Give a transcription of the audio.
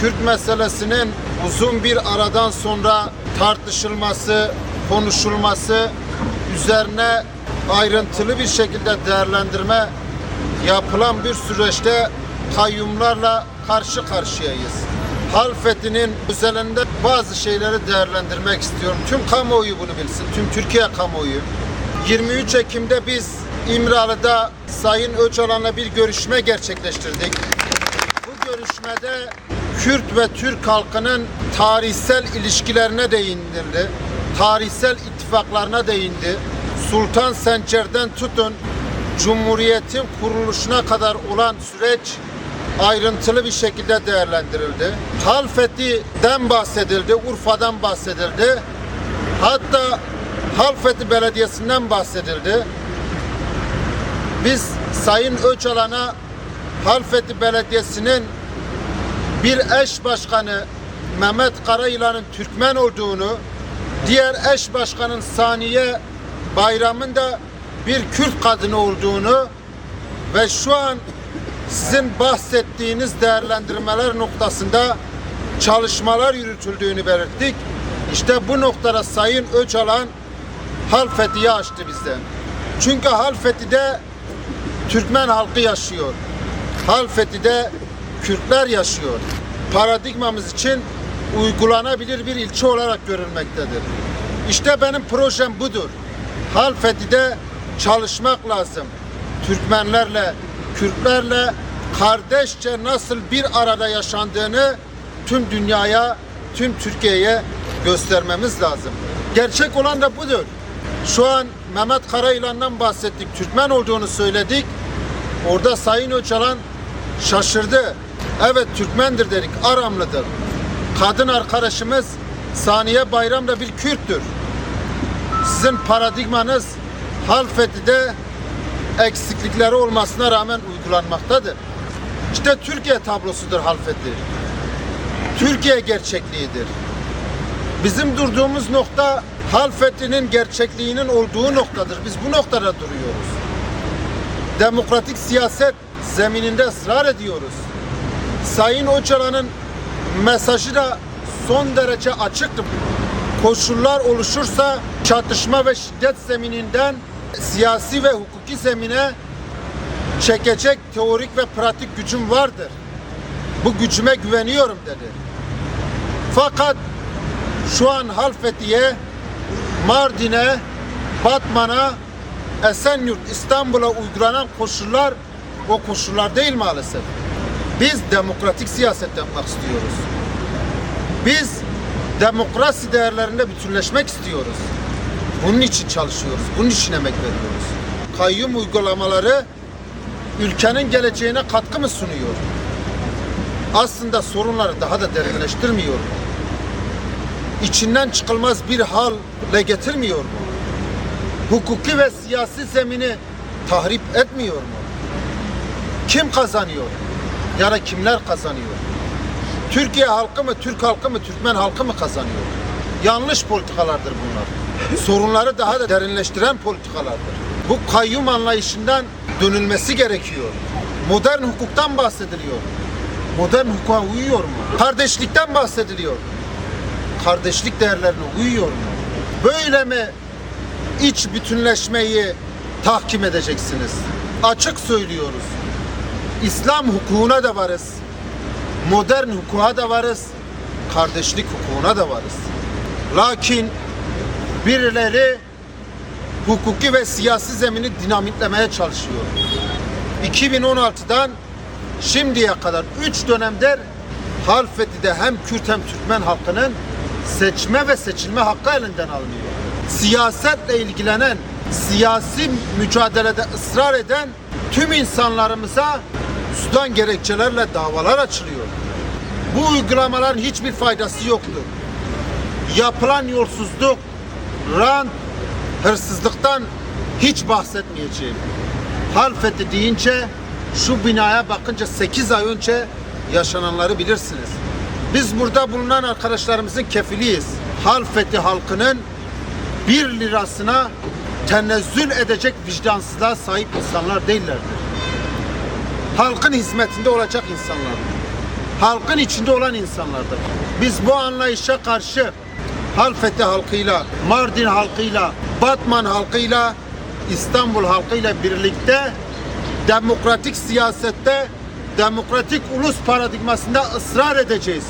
Kürt meselesinin uzun bir aradan sonra tartışılması, konuşulması, üzerine ayrıntılı bir şekilde değerlendirme yapılan bir süreçte kayyumlarla karşı karşıyayız. Halfeti'nin özelinde bazı şeyleri değerlendirmek istiyorum. Tüm kamuoyu bunu bilsin, tüm Türkiye kamuoyu. 23 Ekim'de biz İmralı'da Sayın Öcalan'la bir görüşme gerçekleştirdik. Bu görüşmede Kürt ve Türk halkının tarihsel ilişkilerine değinildi. Tarihsel ittifaklarına değindi. Sultan Sencer'den tutun Cumhuriyet'in kuruluşuna kadar olan süreç ayrıntılı bir şekilde değerlendirildi. Halfeti'den bahsedildi, Urfa'dan bahsedildi. Hatta Halfeti Belediyesi'nden bahsedildi. Biz Sayın Öcalan'a Halfeti Belediyesi'nin bir eş başkanı Mehmet Karayılan'ın Türkmen olduğunu, diğer eş başkanın Saniye Bayram'ın da bir Kürt kadını olduğunu ve şu an sizin bahsettiğiniz değerlendirmeler noktasında çalışmalar yürütüldüğünü belirttik. İşte bu noktada Sayın Öcalan Halfeti'yi açtı bizden. Çünkü Halfeti'de Türkmen halkı yaşıyor. Halfeti'de Kürtler yaşıyor. Paradigmamız için uygulanabilir bir ilçe olarak görülmektedir. İşte benim projem budur. Halfeti'de çalışmak lazım. Türkmenlerle, Kürtlerle kardeşçe nasıl bir arada yaşandığını tüm dünyaya, tüm Türkiye'ye göstermemiz lazım. Gerçek olan da budur. Şu an Mehmet Karayılan'dan bahsettik. Türkmen olduğunu söyledik. Orada Sayın Öcalan şaşırdı. Evet Türkmendir dedik. Aramlıdır. Kadın arkadaşımız Saniye Bayram da bir Kürttür. Sizin paradigmanız Halfeti'de eksiklikleri olmasına rağmen uygulanmaktadır. İşte Türkiye tablosudur Halfeti. Türkiye gerçekliğidir. Bizim durduğumuz nokta Halfeti'nin gerçekliğinin olduğu noktadır. Biz bu noktada duruyoruz. Demokratik siyaset zemininde ısrar ediyoruz. Sayın Öcalan'ın mesajı da son derece açıktır. Koşullar oluşursa çatışma ve şiddet zemininden siyasi ve hukuki zemine çekecek teorik ve pratik gücüm vardır. Bu gücüme güveniyorum dedi. Fakat şu an Halfeti'ye, Mardin'e, Batman'a, Esenyurt, İstanbul'a uygulanan koşullar o koşullar değil maalesef. Biz demokratik siyaset yapmak istiyoruz. Biz demokrasi değerlerinde bütünleşmek istiyoruz. Bunun için çalışıyoruz. Bunun için emek veriyoruz. Kayyum uygulamaları ülkenin geleceğine katkı mı sunuyor? Aslında sorunları daha da derinleştirmiyor mu? İçinden çıkılmaz bir hale getirmiyor mu? Hukuki ve siyasi zemini tahrip etmiyor mu? Kim kazanıyor? Ya da kimler kazanıyor? Türkiye halkı mı, Türk halkı mı, Türkmen halkı mı kazanıyor? Yanlış politikalardır bunlar. Sorunları daha da derinleştiren politikalardır. Bu kayyum anlayışından dönülmesi gerekiyor. Modern hukuktan bahsediliyor. Modern hukuka uyuyor mu? Kardeşlikten bahsediliyor. Kardeşlik değerlerine uyuyor mu? Böyle mi iç bütünleşmeyi tahkim edeceksiniz? Açık söylüyoruz. İslam hukukuna da varız. Modern hukuka da varız. Kardeşlik hukukuna da varız. Lakin birileri hukuki ve siyasi zemini dinamitlemeye çalışıyor. 2016'dan şimdiye kadar 3 dönemdir Halfeti'de hem Kürt hem Türkmen halkının seçme ve seçilme hakkı elinden alınıyor. Siyasetle ilgilenen, siyasi mücadelede ısrar eden tüm insanlarımıza sudan gerekçelerle davalar açılıyor. Bu uygulamaların hiçbir faydası yoktur. Yapılan yolsuzluk, rant, hırsızlıktan hiç bahsetmeyeceğim. Halfeti deyince şu binaya bakınca 8 ay önce yaşananları bilirsiniz. Biz burada bulunan arkadaşlarımızın kefiliyiz. Halfeti halkının bir lirasına tenezzül edecek vicdansızlığa sahip insanlar değillerdir. Halkın hizmetinde olacak insanlar. halkın içinde olan insanlardır. Biz bu anlayışa karşı Halfeti halkıyla, Mardin halkıyla, Batman halkıyla, İstanbul halkıyla birlikte demokratik siyasette, demokratik ulus paradigmasında ısrar edeceğiz.